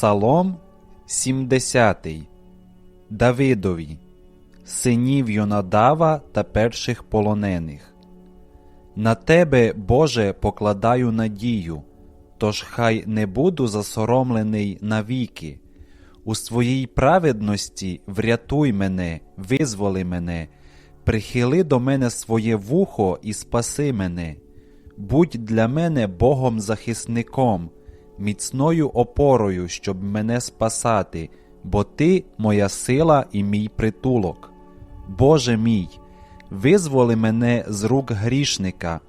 Псалом 70 Давидові, синів Йонадава та перших полонених. На тебе, Боже, покладаю надію, тож хай не буду засоромлений навіки. У своїй праведності врятуй мене, визволи мене, прихили до мене своє вухо і спаси мене. Будь для мене Богом захисником, міцною опорою, щоб мене спасати, бо Ти моя сила і мій притулок. Боже мій, визволи мене з рук грішника,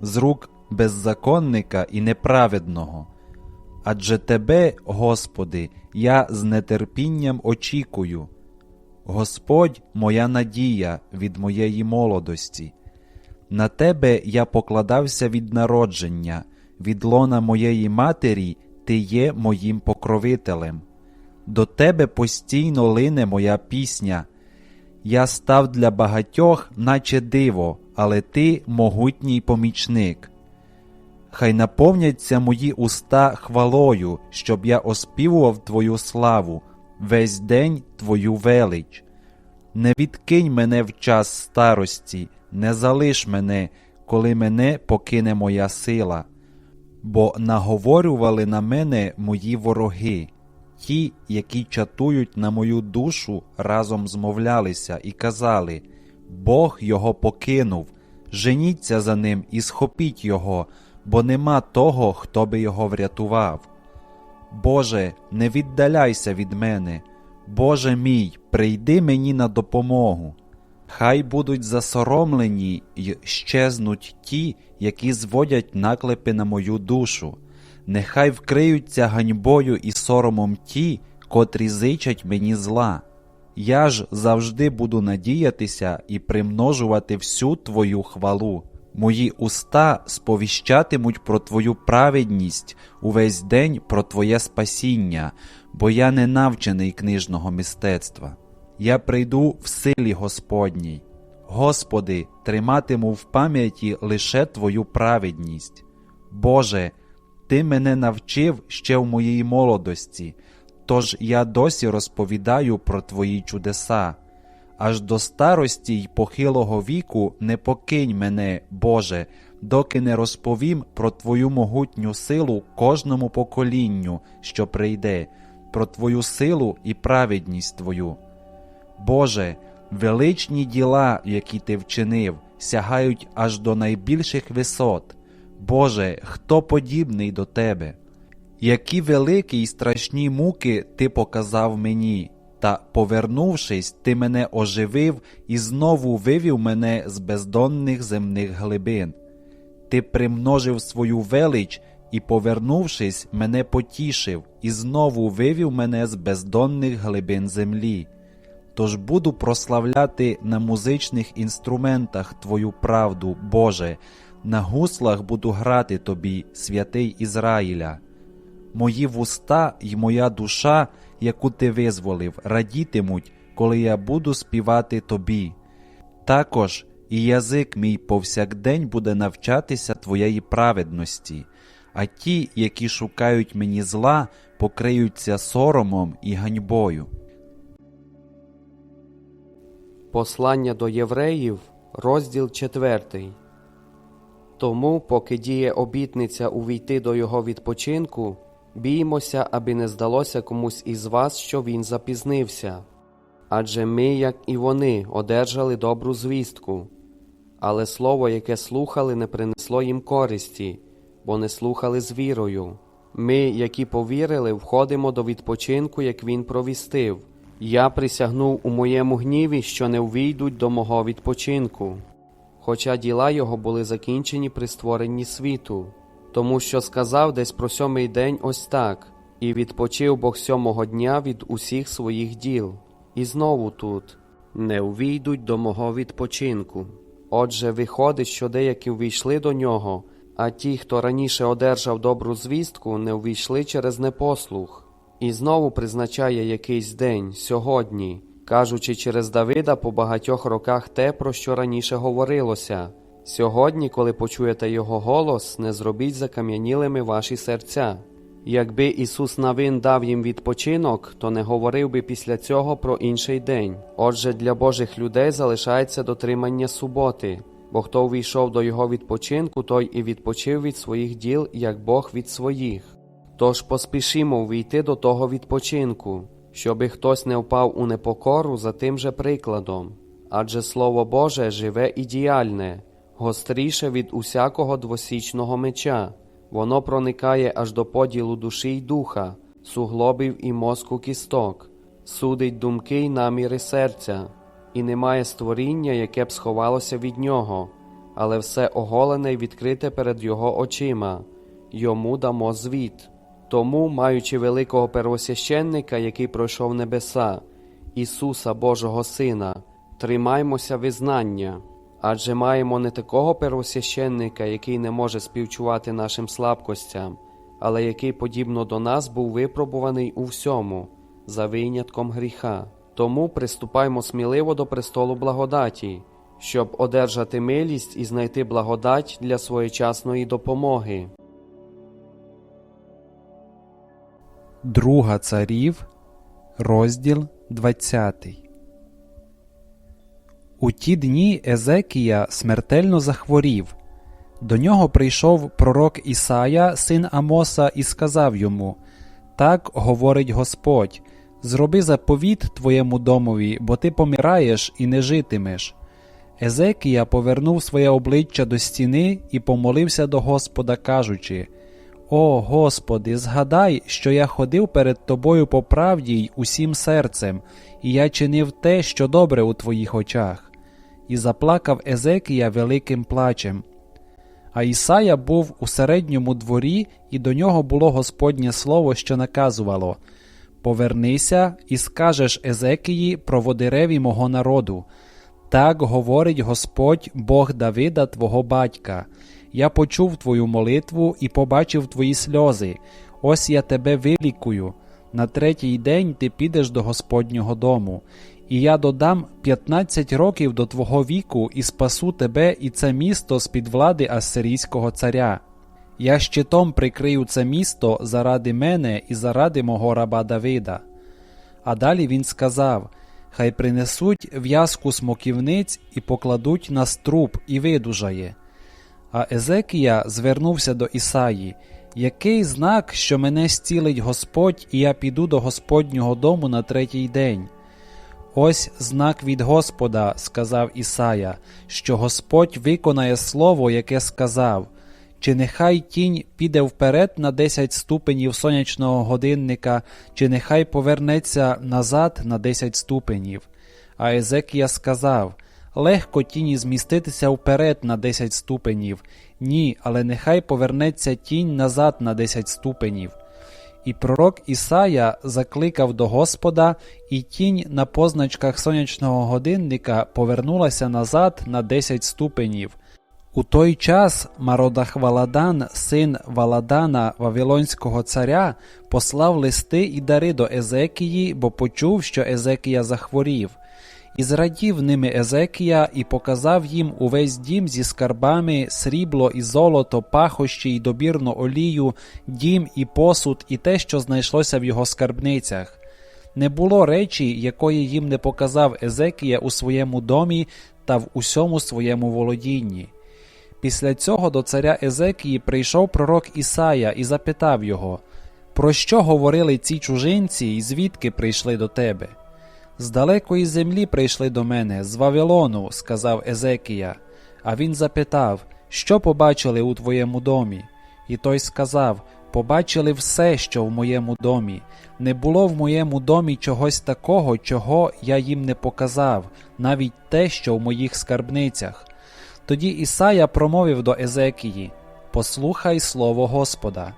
з рук беззаконника і неправедного. Адже Тебе, Господи, я з нетерпінням очікую. Господь моя надія від моєї молодості. На Тебе я покладався від народження, від лона моєї матері Ти є моїм покровителем. До Тебе постійно лине моя пісня. Я став для багатьох, наче диво, але Ти могутній помічник. Хай наповняться мої уста хвалою, щоб я оспівував Твою славу, весь день Твою велич. Не відкинь мене в час старості, не залиш мене, коли мене покине моя сила, бо наговорювали на мене мої вороги, ті, які чатують на мою душу, разом змовлялися і казали Бог його покинув, женіться за ним і схопіть його, бо нема того, хто би його врятував. Боже, не віддаляйся від мене, Боже мій, прийди мені на допомогу. Хай будуть засоромлені й щезнуть ті, які зводять наклепи на мою душу, нехай вкриються ганьбою і соромом ті, котрі зичать мені зла. Я ж завжди буду надіятися і примножувати всю Твою хвалу. Мої уста сповіщатимуть про Твою праведність увесь день про Твоє спасіння, бо я не навчений книжного мистецтва. Я прийду в силі Господній. Господи, триматиму в пам'яті лише Твою праведність. Боже, Ти мене навчив ще в моїй молодості, тож я досі розповідаю про Твої чудеса. Аж до старості й похилого віку не покинь мене, Боже, доки не розповім про Твою могутню силу кожному поколінню, що прийде, про Твою силу і праведність Твою. Боже, величні діла, які Ти вчинив, сягають аж до найбільших висот. Боже, хто подібний до Тебе? Які великі й страшні муки Ти показав мені, та, повернувшись, Ти мене оживив і знову вивів мене з бездонних земних глибин. Ти примножив свою велич і, повернувшись, мене потішив і знову вивів мене з бездонних глибин землі. Тож буду прославляти на музичних інструментах Твою правду, Боже, на гуслах буду грати Тобі, святий Ізраїля. Мої вуста й моя душа, яку ти визволив, радітимуть, коли я буду співати Тобі. Також і язик мій повсякдень буде навчатися Твоєї праведності, а ті, які шукають мені зла, покриються соромом і ганьбою. Послання до євреїв, розділ 4. Тому, поки діє обітниця увійти до його відпочинку, біймося, аби не здалося комусь із вас, що він запізнився. Адже ми, як і вони, одержали добру звістку. Але слово, яке слухали, не принесло їм користі, бо не слухали з вірою. Ми, які повірили, входимо до відпочинку, як він провістив. Я присягнув у моєму гніві, що не увійдуть до мого відпочинку. Хоча діла його були закінчені при створенні світу, тому що сказав десь про сьомий день ось так, і відпочив Бог сьомого дня від усіх своїх діл. І знову тут не увійдуть до мого відпочинку. Отже, виходить, що деякі увійшли до нього, а ті, хто раніше одержав добру звістку, не увійшли через непослух. І знову призначає якийсь день сьогодні, кажучи через Давида по багатьох роках те, про що раніше говорилося. Сьогодні, коли почуєте його голос, не зробіть закам'янілими ваші серця. Якби Ісус Навин дав їм відпочинок, то не говорив би після цього про інший день. Отже, для Божих людей залишається дотримання суботи, бо хто увійшов до його відпочинку, той і відпочив від своїх діл, як Бог від своїх. Тож поспішімо війти до того відпочинку, щоби хтось не впав у непокору за тим же прикладом. Адже Слово Боже живе і діяльне, гостріше від усякого двосічного меча. Воно проникає аж до поділу душі й духа, суглобів і мозку кісток, судить думки й наміри серця, і немає створіння, яке б сховалося від нього, але все оголене й відкрите перед його очима, йому дамо звіт. Тому, маючи великого первосвященника, який пройшов небеса, Ісуса Божого Сина, тримаймося визнання. Адже маємо не такого первосвященника, який не може співчувати нашим слабкостям, але який, подібно до нас, був випробуваний у всьому, за винятком гріха. Тому приступаймо сміливо до престолу благодаті, щоб одержати милість і знайти благодать для своєчасної допомоги. Друга царів, розділ 20. У ті дні Езекія смертельно захворів. До нього прийшов пророк Ісая, син Амоса, і сказав йому: Так говорить Господь: зроби заповіт твоєму домові, бо ти помираєш і не житимеш. Езекія повернув своє обличчя до стіни і помолився до Господа, кажучи: О Господи, згадай, що я ходив перед тобою по правді й усім серцем, і я чинив те, що добре у твоїх очах. І заплакав Езекія великим плачем. А Ісая був у середньому дворі, і до нього було Господнє слово, що наказувало Повернися і скажеш Езекії про водереві мого народу. Так говорить Господь, Бог Давида, твого батька. Я почув твою молитву і побачив твої сльози. Ось я тебе вилікую. На третій день ти підеш до Господнього дому, і я додам 15 років до твого віку і спасу тебе і це місто з під влади Ассирійського царя. Я щитом прикрию це місто заради мене і заради мого раба Давида. А далі він сказав: Хай принесуть в'язку смоківниць і покладуть на струп, і видужає. А Езекія звернувся до Ісаї. Який знак, що мене зцілить Господь, і я піду до Господнього дому на третій день? Ось знак від Господа, сказав Ісая, що Господь виконає слово, яке сказав. Чи нехай тінь піде вперед на 10 ступенів сонячного годинника, чи нехай повернеться назад на 10 ступенів. А Езекія сказав Легко тіні зміститися вперед на 10 ступенів. Ні, але нехай повернеться тінь назад на 10 ступенів. І пророк Ісая закликав до Господа, і тінь на позначках сонячного годинника повернулася назад на 10 ступенів. У той час Мародахваладан, син Валадана Вавилонського царя, послав листи і дари до Езекії, бо почув, що Езекія захворів. І зрадів ними Езекія і показав їм увесь дім зі скарбами, срібло і золото, пахощі й добірну олію, дім і посуд, і те, що знайшлося в його скарбницях. Не було речі, якої їм не показав Езекія у своєму домі та в усьому своєму володінні. Після цього до царя Езекії прийшов пророк Ісая і запитав його, про що говорили ці чужинці і звідки прийшли до тебе? З далекої землі прийшли до мене, з Вавилону, сказав Езекія. А він запитав, що побачили у твоєму домі? І той сказав: Побачили все, що в моєму домі. Не було в моєму домі чогось такого, чого я їм не показав, навіть те, що в моїх скарбницях. Тоді Ісая промовив до Езекії: Послухай слово Господа.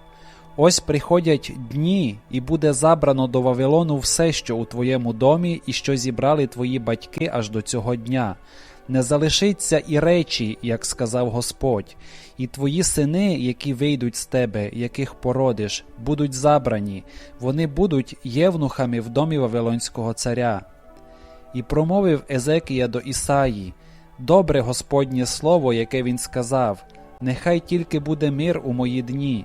Ось приходять дні, і буде забрано до Вавилону все, що у твоєму домі, і що зібрали твої батьки аж до цього дня. Не залишиться і речі, як сказав Господь, і твої сини, які вийдуть з тебе, яких породиш, будуть забрані, вони будуть євнухами в домі Вавилонського царя. І промовив Езекія до Ісаї Добре Господнє слово, яке він сказав, нехай тільки буде мир у мої дні.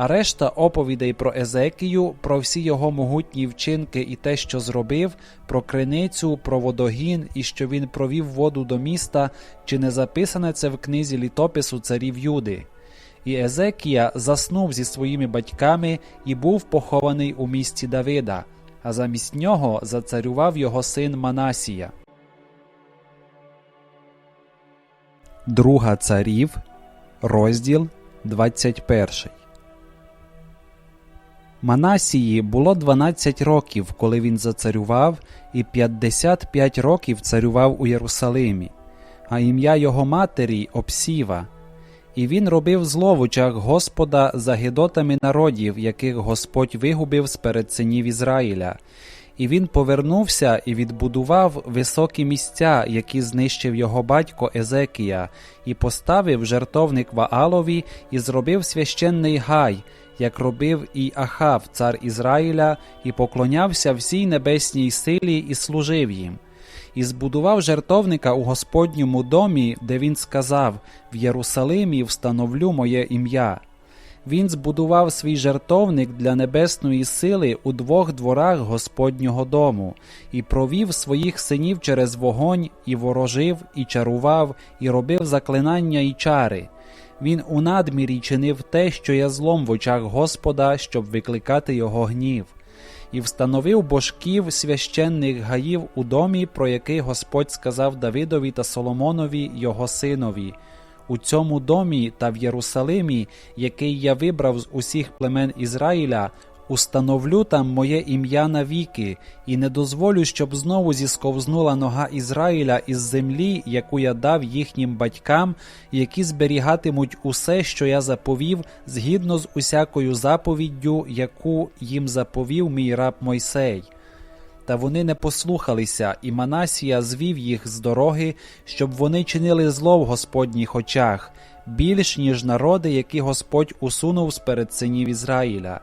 А решта оповідей про Езекію, про всі його могутні вчинки і те, що зробив, про криницю, про водогін і що він провів воду до міста, чи не записане це в книзі літопису царів Юди. І Езекія заснув зі своїми батьками і був похований у місті Давида, а замість нього зацарював його син Манасія. Друга царів, розділ 21. Манасії було 12 років, коли він зацарював, і 55 років царював у Єрусалимі, а ім'я його матері Обсіва. І він робив зло в очах Господа за гидотами народів, яких Господь вигубив з перед синів Ізраїля. І він повернувся і відбудував високі місця, які знищив його батько Езекія, і поставив жертовник Ваалові, і зробив священний гай, як робив і Ахав, цар Ізраїля, і поклонявся всій небесній силі і служив їм. І збудував жертовника у Господньому домі, де він сказав: В Єрусалимі встановлю моє ім'я. Він збудував свій жертовник для небесної сили у двох дворах Господнього дому, і провів своїх синів через вогонь, і ворожив, і чарував, і робив заклинання і чари. Він у надмірі чинив те, що є злом в очах Господа, щоб викликати його гнів, і встановив божків священних гаїв у домі, про який Господь сказав Давидові та Соломонові, його синові. У цьому домі та в Єрусалимі, який я вибрав з усіх племен Ізраїля, установлю там моє ім'я навіки, і не дозволю, щоб знову зісковзнула нога Ізраїля із землі, яку я дав їхнім батькам, які зберігатимуть усе, що я заповів, згідно з усякою заповіддю, яку їм заповів мій раб Мойсей. Та вони не послухалися, і Манасія звів їх з дороги, щоб вони чинили зло в Господніх очах, більш ніж народи, які Господь усунув з перед синів Ізраїля.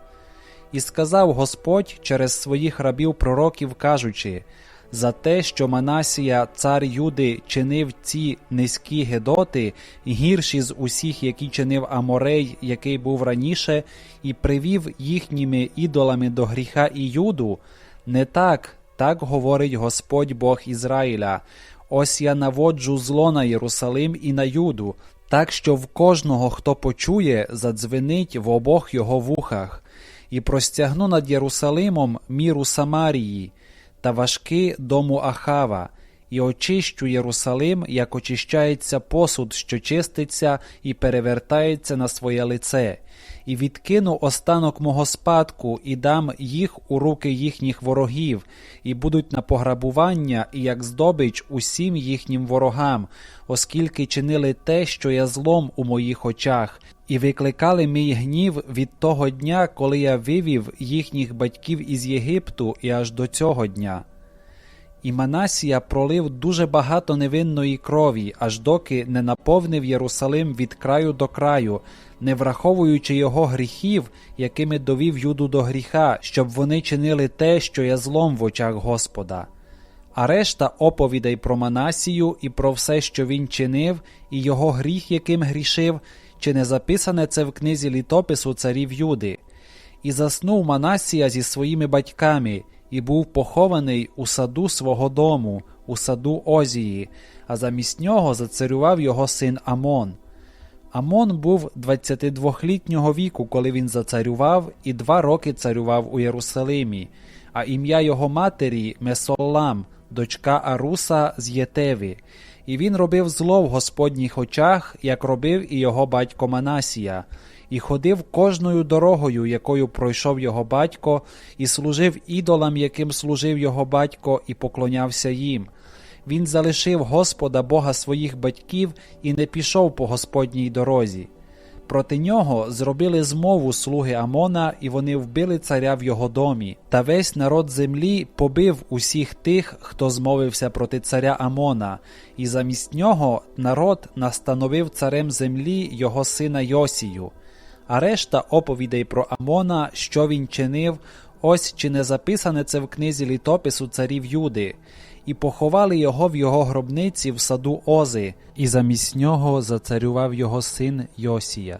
І сказав Господь через своїх рабів пророків, кажучи за те, що Манасія, цар Юди, чинив ці низькі гедоти, гірші з усіх, які чинив Аморей, який був раніше, і привів їхніми ідолами до гріха і Юду. Не так, так говорить Господь Бог Ізраїля. Ось я наводжу зло на Єрусалим і на Юду, так що в кожного, хто почує, задзвенить в обох його вухах, і простягну над Єрусалимом міру Самарії та важки дому Ахава, і очищу Єрусалим, як очищається посуд, що чиститься і перевертається на своє лице, і відкину останок мого спадку, і дам їх у руки їхніх ворогів, і будуть на пограбування, і як здобич усім їхнім ворогам, оскільки чинили те, що я злом у моїх очах, і викликали мій гнів від того дня, коли я вивів їхніх батьків із Єгипту, і аж до цього дня. І Манасія пролив дуже багато невинної крові, аж доки не наповнив Єрусалим від краю до краю, не враховуючи його гріхів, якими довів Юду до гріха, щоб вони чинили те, що є злом в очах Господа. А решта оповідей про Манасію і про все, що він чинив, і його гріх, яким грішив, чи не записане це в книзі літопису царів Юди. І заснув Манасія зі своїми батьками, і був похований у саду свого дому, у саду Озії, а замість нього зацарював його син Амон. Амон був 22-літнього віку, коли він зацарював, і два роки царював у Єрусалимі, а ім'я його матері Месоллам, дочка Аруса з Єтеви. І він робив зло в Господніх очах, як робив і його батько Манасія, і ходив кожною дорогою, якою пройшов його батько, і служив ідолам, яким служив його батько, і поклонявся їм. Він залишив Господа Бога своїх батьків і не пішов по Господній дорозі. Проти нього зробили змову слуги Амона, і вони вбили царя в його домі. Та весь народ землі побив усіх тих, хто змовився проти царя Амона, і замість нього народ настановив царем землі його сина Йосію. А решта оповідей про Амона, що він чинив, ось чи не записане це в книзі літопису царів Юди, і поховали його в його гробниці в саду Ози, і замість нього зацарював його син Йосія.